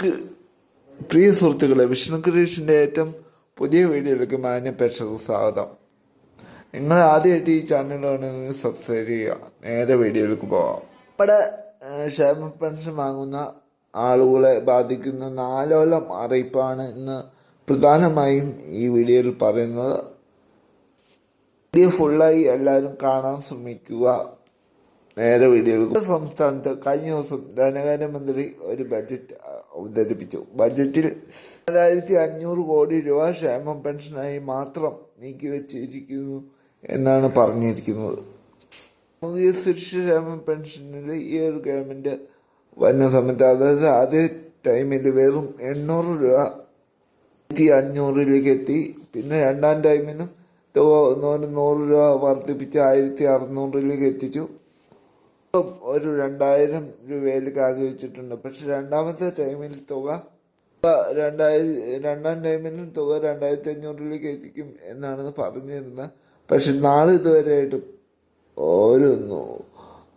പ്രിയ സുഹൃത്തുക്കളെ വിഷ്ണു കൃഷിന്റെ ഏറ്റവും പുതിയ വീഡിയോയിലേക്ക് മാന്യ പ്രേക്ഷകർക്ക് സ്വാഗതം. നിങ്ങൾ ആദ്യമായിട്ട് ഈ ചാനൽ വേണമെങ്കിൽ സബ്സ്ക്രൈബ് ചെയ്യുക. നേരെ വീഡിയോയിലേക്ക് പോകാം. ഇവിടെ ക്ഷേമ പെൻഷൻ വാങ്ങുന്ന ആളുകളെ ബാധിക്കുന്ന നാലോളം അറിയിപ്പാണ് ഇന്ന് പ്രധാനമായും ഈ വീഡിയോയിൽ പറയുന്നത്. വീഡിയോ ഫുള്ളായി എല്ലാവരും കാണാൻ ശ്രമിക്കുക. നേരെ വീഡിയോയിൽ സംസ്ഥാനത്ത് കഴിഞ്ഞ ദിവസം ധനകാര്യമന്ത്രി ഒരു ബജറ്റ് അവതരിപ്പിച്ചു. ബജറ്റിൽ രണ്ടായിരത്തി അഞ്ഞൂറ് കോടി രൂപ ക്ഷേമം പെൻഷനായി മാത്രം നീക്കിവെച്ചിരിക്കുന്നു എന്നാണ് പറഞ്ഞിരിക്കുന്നത്. സാമൂഹിക സുരക്ഷ ക്ഷേമം പെൻഷനിൽ ഈ ഒരു ഗവൺമെന്റ് വന്ന സമയത്ത് അതായത് ആദ്യ ടൈമിൽ വെറും എണ്ണൂറ് രൂപ അഞ്ഞൂറിലേക്ക് എത്തി. പിന്നെ രണ്ടാം ടൈമിനും നൂറ് രൂപ വർദ്ധിപ്പിച്ച് ആയിരത്തി അറുന്നൂറിലേക്ക് എത്തിച്ചു. ഒരു രണ്ടായിരം രൂപയിലേക്ക് ആക്കി വെച്ചിട്ടുണ്ട്. പക്ഷെ രണ്ടാമത്തെ ടൈമിൽ തുക രണ്ടായിരം രണ്ടാം ടൈമിലും തുക രണ്ടായിരത്തി അഞ്ഞൂറിലേക്ക് എത്തിക്കും എന്നാണ് പറഞ്ഞിരുന്നത് പക്ഷെ നാളെ ഇതുവരെയായിട്ടും ഓരോന്നും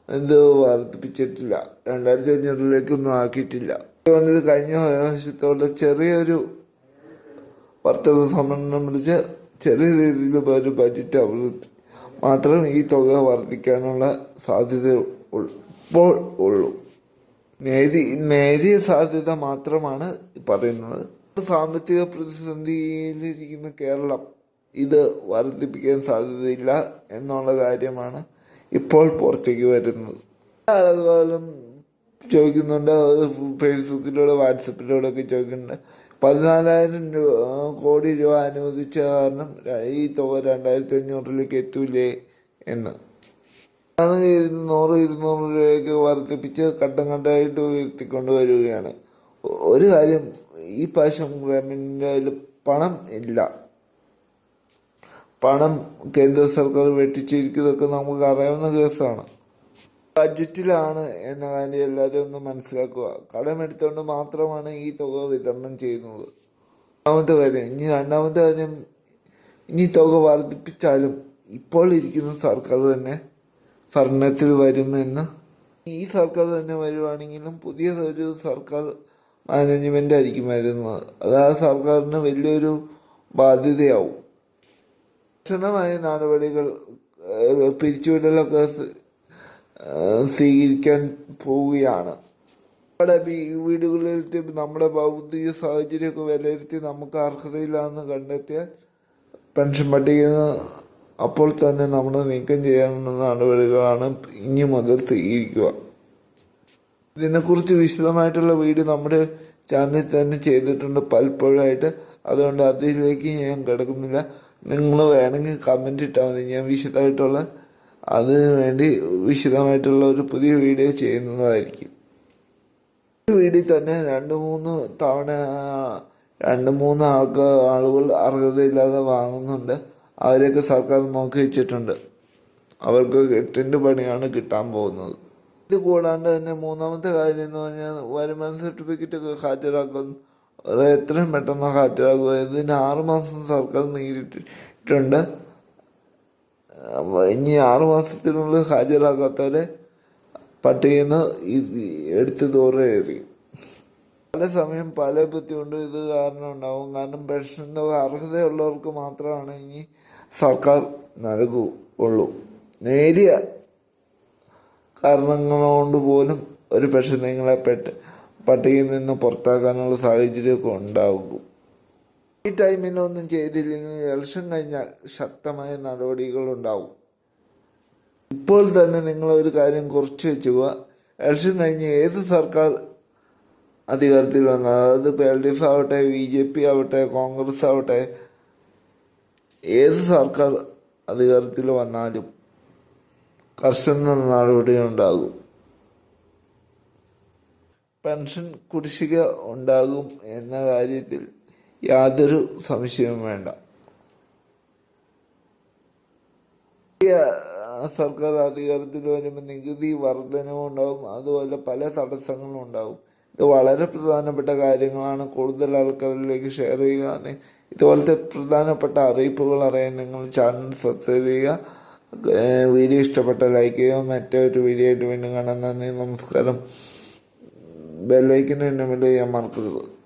എന്തോ വർദ്ധിപ്പിച്ചിട്ടില്ല. രണ്ടായിരത്തി അഞ്ഞൂറിലേക്കൊന്നും ആക്കിയിട്ടില്ല. വന്നിട്ട് കഴിഞ്ഞ വർഷത്തോടെ ചെറിയൊരു വർത്തക സമ്മേളനം വിളിച്ച് ചെറിയ രീതിയിൽ ഒരു ബജറ്റ് അവതരിപ്പിച്ചു മാത്രം ഈ തുക വർദ്ധിക്കാനുള്ള സാധ്യത ഉൾ- ഇപ്പോൾ ഉള്ളൂ. നേരി നേരിയ സാധ്യത മാത്രമാണ് പറയുന്നത്. സാമ്പത്തിക പ്രതിസന്ധിയിലിരിക്കുന്ന കേരളം ഇത് വർദ്ധിപ്പിക്കാൻ സാധ്യതയില്ല എന്നുള്ള കാര്യമാണ് ഇപ്പോൾ പുറത്തേക്ക് വരുന്നത്. ആളുകളും ചോദിക്കുന്നുണ്ട് ഫേസ്ബുക്കിലൂടെ വാട്സപ്പിലൂടെ ഒക്കെ ചോദിക്കുന്നുണ്ട്. പതിനാലായിരം രൂപ കോടി രൂപ അനുവദിച്ച കാരണം ഈ തുക രണ്ടായിരത്തി അഞ്ഞൂറിലേക്ക് എത്തൂലേ എന്ന്. ആണ് ഇരുന്നൂറ് ഇരുന്നൂറ് രൂപയൊക്കെ വർദ്ധിപ്പിച്ച് ഘട്ടം ഘട്ടമായിട്ട് ഉയർത്തിക്കൊണ്ട് വരികയാണ്. ഒരു കാര്യം ഈ പ്രാവശ്യം ഗവൺമെന്റിന്റെ കയ്യിൽ പണം ഇല്ല. പണം കേന്ദ്ര സർക്കാർ വെട്ടിച്ചിരിക്കുന്നതൊക്കെ നമുക്ക് അറിയാവുന്ന കേസാണ്. ബഡ്ജറ്റിലാണ് എന്ന കാര്യം എല്ലാവരും ഒന്ന് മനസ്സിലാക്കുക. കടമെടുത്തുകൊണ്ട് മാത്രമാണ് ഈ തുക വിതരണം ചെയ്യുന്നത്. രണ്ടാമത്തെ കാര്യം ഇനി രണ്ടാമത്തെ കാര്യം ഇനി തുക വർദ്ധിപ്പിച്ചാലും ഇപ്പോൾ ഇരിക്കുന്ന സർക്കാർ തന്നെ ഭരണത്തിൽ വരുമെന്ന്. ഈ സർക്കാർ തന്നെ വരുവാണെങ്കിലും പുതിയ ഒരു സർക്കാർ മാനേജ്മെന്റ് ആയിരിക്കും വരുന്നത്. അത് ആ സർക്കാരിന് വലിയൊരു ബാധ്യതയാവും. കർശനമായ നടപടികൾ പിരിച്ചുവിടലൊക്കെ സ്വീകരിക്കാൻ പോവുകയാണ്. നമ്മുടെ വീടുകളിലെത്തി നമ്മുടെ ഭൗതിക സാഹചര്യമൊക്കെ വിലയിരുത്തി നമുക്ക് അർഹതയില്ലാന്ന് കണ്ടെത്തിയാൽ പെൻഷൻ പട്ടികയിൽ നിന്ന് അപ്പോൾ തന്നെ നമ്മൾ നീക്കം ചെയ്യാവുന്ന നടപടികളാണ് ഇനി മുതൽ സ്വീകരിക്കുക ഇതിനെക്കുറിച്ച് വിശദമായിട്ടുള്ള വീഡിയോ നമ്മുടെ ചാനലിൽ തന്നെ ചെയ്തിട്ടുണ്ട്. പലപ്പോഴായിട്ട് അതുകൊണ്ട് അതിലേക്ക് ഞാൻ കിടക്കുന്നില്ല. നിങ്ങൾ വേണമെങ്കിൽ കമന്റ് ഇട്ടാൽ മതി. ഞാൻ വിശദമായിട്ടുള്ള അതിനു വേണ്ടി വിശദമായിട്ടുള്ള ഒരു പുതിയ വീഡിയോ ചെയ്യുന്നതായിരിക്കും. ഈ വീഡിയോ തന്നെ രണ്ട് മൂന്ന് തവണ രണ്ട് മൂന്ന് ആൾക്ക് ആളുകൾ അർഹതയില്ലാതെ വാങ്ങുന്നുണ്ട്. അവരെയൊക്കെ സർക്കാർ നോക്കി വെച്ചിട്ടുണ്ട്. അവർക്ക് എട്ടിന്റെ പണിയാണ് കിട്ടാൻ പോകുന്നത്. ഇത് കൂടാണ്ട് തന്നെ മൂന്നാമത്തെ കാര്യം എന്ന് പറഞ്ഞാൽ വരുമാന സർട്ടിഫിക്കറ്റ് ഒക്കെ ഹാജരാക്കുന്നു അത് എത്രയും പെട്ടെന്ന് ഹാജരാക്കുക. ഇതിന് ആറുമാസം സർക്കാർ നേരിട്ടിട്ടുണ്ട് ഇനി ആറു മാസത്തിനുള്ളിൽ ഹാജരാക്കാത്തവരെ പട്ടികയിൽ നിന്ന് എടുത്ത് ദൂരെ എറിയും പല സമയം പല ബുദ്ധിമുട്ടും ഇത് കാരണം ഉണ്ടാവും. കാരണം പെൻഷൻ അർഹതയുള്ളവർക്ക് മാത്രമാണ് ഇനി സർക്കാർ നൽകൂ ഉള്ളൂ. നേരിയ കാരണങ്ങൾ കൊണ്ട് പോലും ഒരു പക്ഷെ നിങ്ങളെ പെട്ട് പട്ടികയിൽ നിന്ന് പുറത്താക്കാനുള്ള സാഹചര്യമൊക്കെ ഉണ്ടാകും. ഈ ടൈമിലൊന്നും ചെയ്തില്ലെങ്കിൽ ഇലക്ഷൻ കഴിഞ്ഞാൽ ശക്തമായ നടപടികൾ ഉണ്ടാവും. ഇപ്പോൾ തന്നെ നിങ്ങൾ ഒരു കാര്യം കുറിച്ച് വെച്ചുക. ഇലക്ഷൻ കഴിഞ്ഞ് ഏത് സർക്കാർ അധികാരത്തിൽ വന്നാൽ അതായത് എൽ ഡി എഫ് ആവട്ടെ ബി ജെ പി ആവട്ടെ കോൺഗ്രസ് ആവട്ടെ ഏത് സർക്കാർ അധികാരത്തിൽ വന്നാലും കർശന നടപടി ഉണ്ടാകും. പെൻഷൻ കുടിശ്ശിക ഉണ്ടാകും എന്ന കാര്യത്തിൽ യാതൊരു സംശയവും വേണ്ട. സർക്കാർ അധികാരത്തിൽ വരുമ്പോൾ നികുതി വർധനവും ഉണ്ടാകും. അതുപോലെ പല തടസ്സങ്ങളും ഉണ്ടാവും ഇത് വളരെ പ്രധാനപ്പെട്ട കാര്യങ്ങളാണ് കൂടുതൽ ആൾക്കാരിലേക്ക് ഷെയർ ചെയ്യുക. ഇതുപോലത്തെ പ്രധാനപ്പെട്ട അറിയിപ്പുകൾ അറിയാൻ നിങ്ങൾ ചാനൽ സബ്സ്ക്രൈബ് ചെയ്യുക. വീഡിയോ ഇഷ്ടപ്പെട്ട ലൈക്ക് ചെയ്യുക. മറ്റേ ഒരു വീഡിയോ ആയിട്ട് വീണ്ടും കാണാൻ നന്ദി നമസ്കാരം. ബെല്ലൈക്കിന്റെ എന്നെ ചെയ്യാൻ മറക്കരുത്